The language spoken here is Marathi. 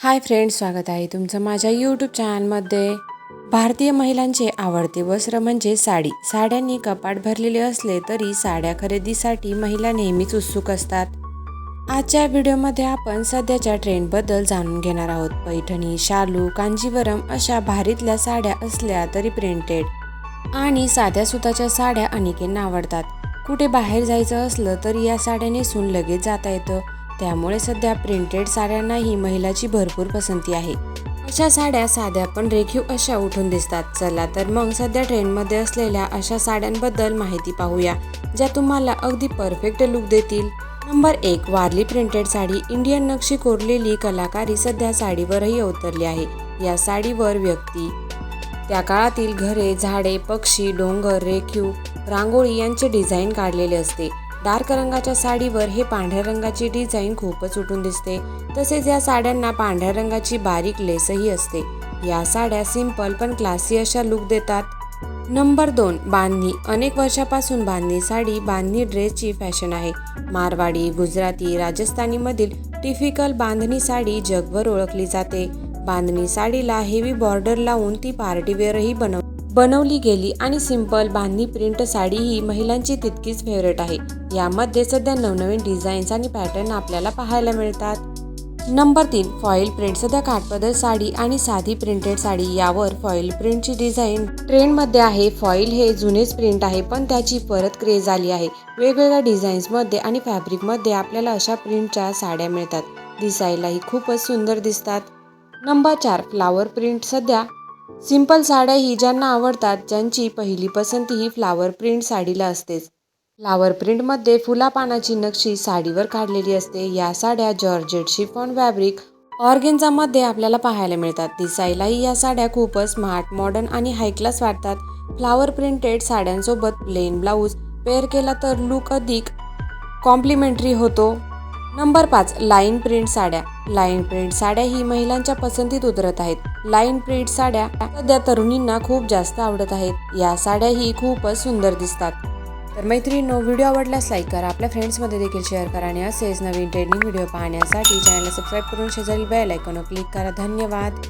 हाय फ्रेंड्स स्वागत आहे तुमचं माझ्या यूट्यूब चॅनलमध्ये. भारतीय महिलांचे आवडते वस्त्र म्हणजे साडी. साड्यांनी कपाट भरलेले असले तरी साड्या खरेदीसाठी महिला नेहमीच उत्सुक असतात. आजच्या व्हिडिओमध्ये आपण सध्याच्या ट्रेंडबद्दल जाणून घेणार आहोत. पैठणी शालू कांजीवरम अशा भारीतल्या साड्या असल्या तरी प्रिंटेड आणि साध्या सुताच्या साड्या अनेकांना आवडतात. कुठे बाहेर जायचं असलं तरी या साड्या नेसून लगेच जाता येतं. त्यामुळे सध्या प्रिंटेड साड्यांनाही महिलाची भरपूर पसंती आहे. अशा साड्या साध्या पण रेखीव अशा उठून दिसतात. चला तर मग सध्या ट्रेंडमध्ये असलेल्या अशा साड्यांबद्दल माहिती पाहूया ज्या तुम्हाला अगदी परफेक्ट लुक देतील. नंबर एक वारली प्रिंटेड साडी. इंडियन नक्षी कोरलेली कलाकारी सध्या साडीवरही अवतरली आहे. या साडीवर व्यक्ती त्या काळातील घरे झाडे पक्षी डोंगर रेखीव रांगोळी यांचे डिझाईन काढलेले असते. डार्क रंगाच्या साडीवर हे पांढऱ्या रंगाची डिझाईन खूपच उठून दिसते. तसेच या साड्यांना पांढऱ्या रंगाची बारीक लेसही असते. या साड्या सिंपल पण क्लासी अशा लुक देतात. नंबर दोन बांधणी. अनेक वर्षापासून बांधणी साडी बांधणी ड्रेसची फॅशन आहे. मारवाडी गुजराती राजस्थानीमधील टिफिकल बांधणी साडी जगभर ओळखली जाते. बांधणी साडीला हेवी बॉर्डर लावून ती पार्टीवेअरही बनव बनवली गेली आणि सिंपल बांधणी प्रिंट साडी ही महिलांची तितकीच फेवरेट आहे. यामध्ये सध्या नवनवीन डिझाईन्स आणि पॅटर्न आपल्याला पाहायला मिळतात. नंबर तीन फॉईल प्रिंट सध्या काठपदर साडी आणि साधी प्रिंटेड साडी यावर फॉईल प्रिंटची डिझाईन ट्रेंडमध्ये आहे. फॉईल हे जुनेच प्रिंट आहे पण त्याची परत क्रेज आली आहे. वेगवेगळ्या डिझाईन्समध्ये आणि फॅब्रिकमध्ये आपल्याला अशा प्रिंटच्या साड्या मिळतात. दिसायलाही खूपच सुंदर दिसतात. नंबर चार फ्लावर प्रिंट सध्या सिंपल साड्याही ज्यांना आवडतात ज्यांची पहिली पसंती ही फ्लावर प्रिंट साडीला असतेच. फ्लावर प्रिंटमध्ये फुला पानाची नक्षी साडीवर काढलेली असते. या साड्या जॉर्जेट शिफॉन फॅब्रिक ऑर्गेन्झामध्ये आपल्याला पाहायला मिळतात. दिसायलाही या साड्या खूपच स्मार्ट मॉडर्न आणि हाय क्लास वाटतात. फ्लावर प्रिंटेड साड्यांसोबत प्लेन ब्लाऊज पेअर केला तर लुक अधिक कॉम्प्लिमेंटरी होतो. नंबर पाच लाईन प्रिंट साड्या. लाईन प्रिंट साड्या ही महिलांच्या पसंतीत उतरत आहेत. लाईन प्रिंट साड्या सध्या तरुणींना खूप जास्त आवडत आहेत. या साड्या ही खूपच सुंदर दिसतात. तर मैत्रिणींनो व्हिडिओ आवडल्यास लाईक करा. आपल्या फ्रेंड्समध्ये देखील शेअर करा आणि असेच नवीन ट्रेंडिंग व्हिडिओ पाहण्यासाठी चॅनलला सबस्क्राईब करून शेजारी बेल आयकॉनवर क्लिक करा. धन्यवाद.